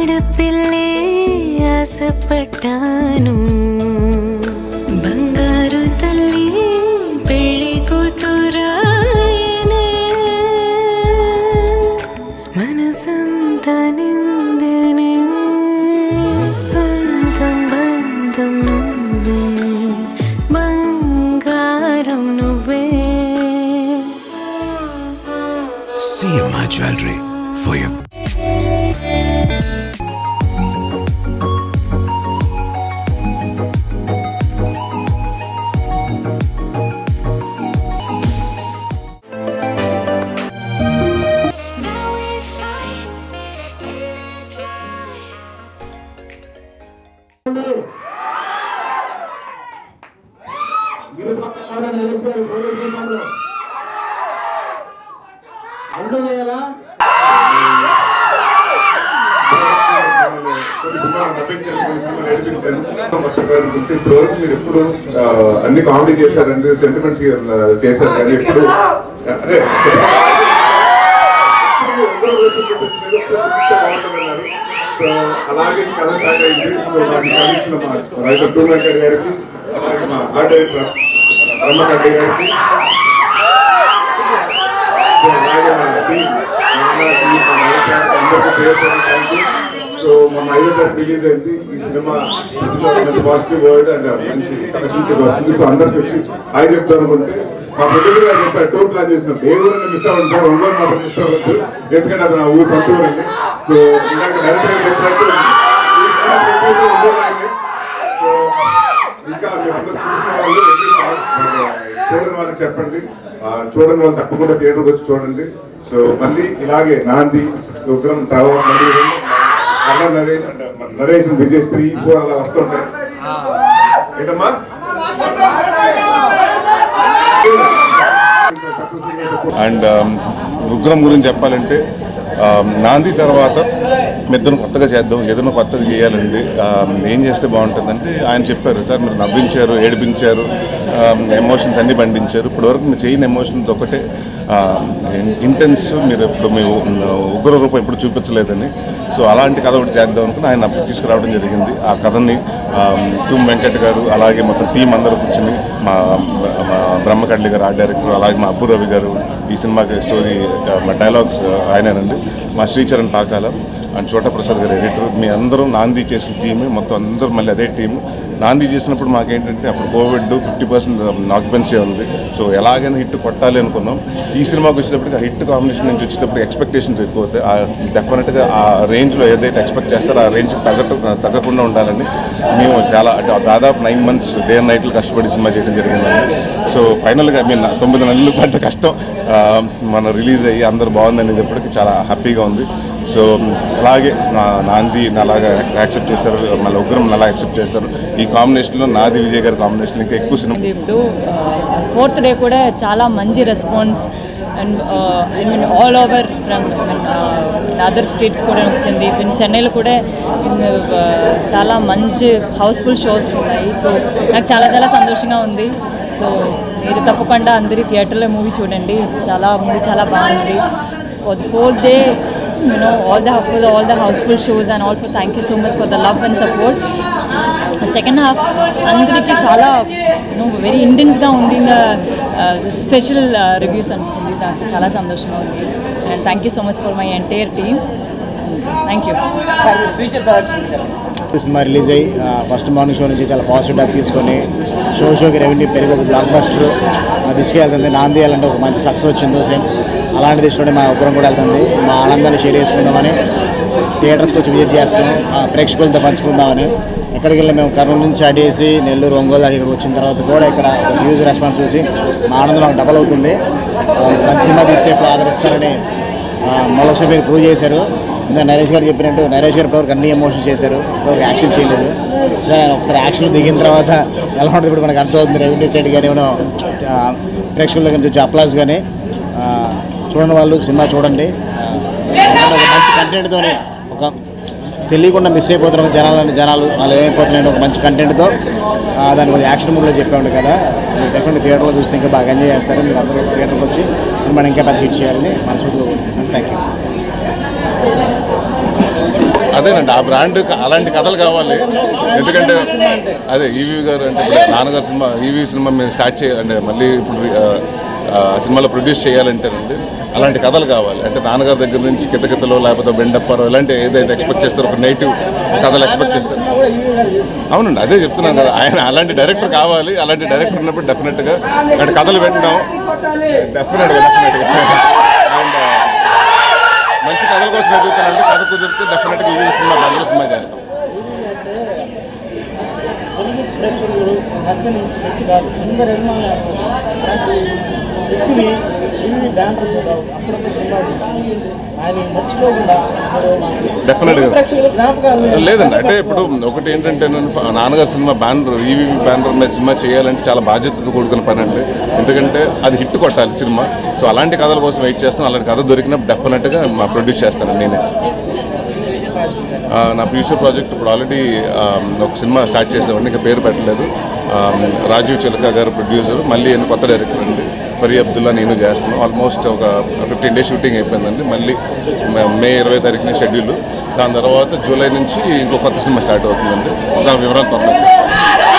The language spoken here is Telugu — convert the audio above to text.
ఆడపిల్లే ఆశపడ్డాను బంగారు తల్లి పెళ్లి కూతురాయనే మనసంతా నిందనే సొంతం బంధం నువ్వే బంగారం నువ్వే CMI Jewelry for your ఇప్పుడు వరకు మీరు ఎప్పుడు అన్ని కామెడీ చేశారండి సెంటిమెంట్స్ చేశారు కానీ ఎప్పుడు అదే అలాగే కథ స్టార్ట్ అయింది. మా రైటర్ టూ గారికి అలాగే మా ఆర్ట్ డైరెక్టర్ రమ్మకడ్డి గారికి సో అలాగే మన మా అన్న అందరికీ పేరు సో ఐదో తారీఖు రిలీజ్ అయింది. ఈ సినిమా పాజిటివ్ వర్డ్ అండ్ మంచి కలెక్షన్స్ వస్తుంది. సో అందరికి వచ్చి ఆయన చెప్తాను అనుకుంటే మా ప్రొడ్యూసర్ గారు చెప్పారు టూర్ ప్లాన్ ఏ ఊరైనా మిస్ అవ్వండి సార్ ఒంగోలు మాత్రం మిస్ అవ్వద్దు. ఎందుకంటే అది నా ఊరు సొంత ఊరు అండి. సో ఇందాక డైరెక్టర్ చెప్పినట్టు ఇంకా చూసిన వాళ్ళు చూడని వాళ్ళకి చెప్పండి. చూడని వాళ్ళు తప్పకుండా థియేటర్కి వచ్చి చూడండి. సో మళ్ళీ ఇలాగే నాంది ఉగ్రం తర్వాత మళ్ళీ అలా నరేష్ అంటే నరేష్ విజయ్ త్రీ ఫోర్ అలా వస్తుంటాయి. ఏంటమ్మా? అండ్ um, ఉగ్రం గురించి చెప్పాలంటే um, నాంది తర్వాత మిద్దరం కొత్తగా చేద్దాం ఏదైనా కొత్తగా చేయాలండి. Um, ఏం చేస్తే బాగుంటుందంటే ఆయన చెప్పారు సార్ మీరు నవ్వించారు ఏడిపించారు ఎమోషన్స్ అన్ని పండించారు ఇప్పటివరకు మీరు చేయని ఎమోషన్స్ ఒకటే. ఇంటెన్స్ మీరు ఇప్పుడు మీ ఉగ్ర రూపం ఎప్పుడు చూపించలేదని. సో అలాంటి కథ ఒకటి చేద్దాం అనుకుని ఆయన తీసుకురావడం జరిగింది. ఆ కథని తుమ్ వెంకట్ గారు అలాగే మొత్తం టీం అందరూ కూర్చుని మా మా బ్రహ్మకడ్లి గారు ఆర్ట్ డైరెక్టర్ అలాగే మా అబ్బు రవి గారు ఈ సినిమాకి స్టోరీ మా డైలాగ్స్ ఆయనేనండి. మా శ్రీచరణ్ పాకాల అండ్ చోట ప్రసాద్ గారు ఎడిటర్ మీ అందరూ నాంది చేసిన టీమే మొత్తం అందరూ మళ్ళీ అదే టీము నాంది చేసినప్పుడు మాకేంటంటే అప్పుడు కోవిడ్ ఫిఫ్టీ పర్సెంట్ ఆక్యుపెన్సీ ఉంది. సో ఎలాగైనా హిట్ కొట్టాలి అనుకున్నాం. ఈ సినిమాకి వచ్చేటప్పటికి ఆ హిట్ కాంబినేషన్ నుంచి వచ్చేటప్పుడు ఎక్స్పెక్టేషన్స్ ఎక్కువ అవుతాయి ఆ డెఫినెట్గా ఆ రేంజ్లో ఏదైతే ఎక్స్పెక్ట్ చేస్తారో ఆ రేంజ్ తగ్గట్టు తగ్గకుండా ఉండాలని మేము చాలా దాదాపు నైన్ మంత్స్ డే అండ్ నైట్లు కష్టపడి సినిమా చేయడం జరిగిందండి. సో ఫైనల్గా మీన్ తొమ్మిది నెలలు పడ్డ కష్టం. మన రిలీజ్ అయ్యి అందరూ బాగుందనేటప్పటికి చాలా హ్యాపీగా ఉంది. సో అలాగే నా నాంది అలాగా యాక్సెప్ట్ చేస్తారు. మళ్ళీ ఉగ్రం అలా యాక్సెప్ట్ చేస్తారు. ఈ కాంబినేషన్లో నాది విజయ్ గారి కాంబినేషన్ ఇంకా ఎక్కువ సినిమా ఫోర్త్ డే కూడా చాలా మంచి response. And I mean all over from other states కూడా వచ్చింది ఇన్ చెన్నైలో కూడా చాలా మంచి హౌస్ఫుల్ షోస్ ఉన్నాయి. సో నాకు చాలా చాలా సంతోషంగా ఉంది. సో మీరు తప్పకుండా అందరి థియేటర్లో మూవీ చూడండి. చాలా మూవీ చాలా బాగుంది. Fourth day you know all the for the, all the houseful shows and all for thank you so much for the love and support. Second half అందరికీ చాలా యూనో వెరీ ఇంటెన్స్గా ఉంది ఇంకా స్పెషల్ రివ్యూస్ అనుకుంది నాకు చాలా సంతోషంగా ఉంది and thank you so much for my entire team thank you cinema release అయ్యి ఫస్ట్ మార్నింగ్ షో నుంచి చాలా పాజిటివ్ టాక్ తీసుకొని షో షోకి రెవెన్యూ పెరిగి ఒక బ్లాక్ బస్టర్ తీసుకెళ్తుంది నాంది వెళ్ళంటే ఒక మంచి సక్సెస్ వచ్చిందో సేమ్ అలాంటి ఇష్టం మా ఉగ్రం కూడా వెళ్తుంది. మా ఆనందాన్ని షేర్ చేసుకుందామని థియేటర్స్కి వచ్చి విజిట్ చేస్తాం ఆ, ప్రేక్షకులతో పంచుకుందామని. ఎక్కడికి వెళ్ళి మేము కర్నూలు నుంచి స్టార్ట్ చేసి నెల్లూరు ఒంగోలు దాకా వచ్చిన తర్వాత కూడా ఇక్కడ హ్యూజ్ రెస్పాన్స్ చూసి మా ఆనందం మాకు డబల్ అవుతుంది. మంచి సినిమా తీస్తే ఆదరిస్తారని మరొకసారి మీరు ప్రూవ్ చేశారు. ఇంకా నరేష్ గారు చెప్పినట్టు నరేష్ గారు ఇప్పటివరకు అన్ని ఎమోషన్స్ చేశారు. ఇప్పటివరకు యాక్షన్ చేయలేదు. సరే ఆయన ఒకసారి యాక్షన్ దిగిన తర్వాత ఎలా ఉంటుంది ఇప్పుడు మనకు అర్థమవుతుంది. రెవెన్యూ సైడ్ కానీ ఏమైనా ప్రేక్షకుల దగ్గర నుంచి అప్లాస్ కానీ చూడండి చూడని వాళ్ళు సినిమా చూడండి. మంచి కంటెంట్తోనే ఒక తెలియకుండా మిస్ అయిపోతున్నారు జనాలని జనాలు వాళ్ళు ఏమైపోతున్నాయంటే ఒక మంచి కంటెంట్తో దాని కొంచెం యాక్షన్ మూడ్లో చెప్పాడు కదా. మీరు డెఫినెట్ థియేటర్లో చూస్తే ఇంకా బాగా ఎంజాయ్ చేస్తారు. మీరు అందరూ థియేటర్కి వచ్చి సినిమాని ఇంకా పెద్ద హిట్ చేయాలని మనస్ఫూర్తిగా కోరుకుంటున్నాను. థ్యాంక్ యూ అదేనండి ఆ బ్రాండ్ అలాంటి కథలు కావాలి. ఎందుకంటే అదే ఈవీ గారు అంటే ఇప్పుడు నాన్నగారు సినిమా ఈవీ సినిమా మేము స్టార్ట్ చేయాలంటే మళ్ళీ ఇప్పుడు సినిమాలో ప్రొడ్యూస్ చేయాలంటేనండి అలాంటి కథలు కావాలి. అంటే నాన్నగారి దగ్గర నుంచి కితకితలో లేకపోతే బెండప్పరో ఇలాంటి ఏదైతే ఎక్స్పెక్ట్ చేస్తారో ఒక నెగిటివ్ కథలు ఎక్స్పెక్ట్ చేస్తారు. అవునండి అదే చెప్తున్నాను కదా. ఆయన అలాంటి డైరెక్టర్ కావాలి. అలాంటి డైరెక్టర్ ఉన్నప్పుడు డెఫినెట్గా అంటే కథలు వింటున్నాం డెఫినెట్గా డెఫినెట్గా అండ్ మంచి కథల కోసం ఎదుగుతానంటే కథ కుదిరితే డెఫినెట్గా ఈ సినిమా కథలు సినిమా చేస్తాం. నచ్చని వ్యక్తిని ఇవి బ్యానర్ అప్పుడప్పుడు సినిమా ఆయన మర్చిపోకుండా లేదండి అంటే ఇప్పుడు ఒకటి ఏంటంటే నేను నాన్నగారి సినిమా బ్యానర్ ఈవీ బ్యానర్ మీద సినిమా చేయాలంటే చాలా బాధ్యతతో కూడుకున్న పని అండి. ఎందుకంటే అది హిట్ కొట్టాలి సినిమా. సో అలాంటి కథల కోసం వెయిట్ చేస్తాను. అలాంటి కథ దొరికినప్పుడు డెఫినెట్గా మా ప్రొడ్యూస్ చేస్తాను నేనే. నా ఫ్యూచర్ ప్రాజెక్ట్ ఇప్పుడు ఆల్రెడీ ఒక సినిమా స్టార్ట్ చేసామండి ఇంకా పేరు పెట్టలేదు. రాజీవ్ చిలక గారు ప్రొడ్యూసర్ మళ్ళీ కొత్త డైరెక్టర్ అండి. ఫరీ అబ్దుల్లా నేను చేస్తున్నాను ఆల్మోస్ట్ ఒక ఫిఫ్టీన్ డేస్ షూటింగ్ అయిపోయిందండి. మళ్ళీ మే- మే ఇరవై తారీఖున షెడ్యూల్ దాని తర్వాత జూలై నుంచి ఇంకో కొత్త సినిమా స్టార్ట్ అవుతుందండి. దాని వివరాలు పంపిస్తాను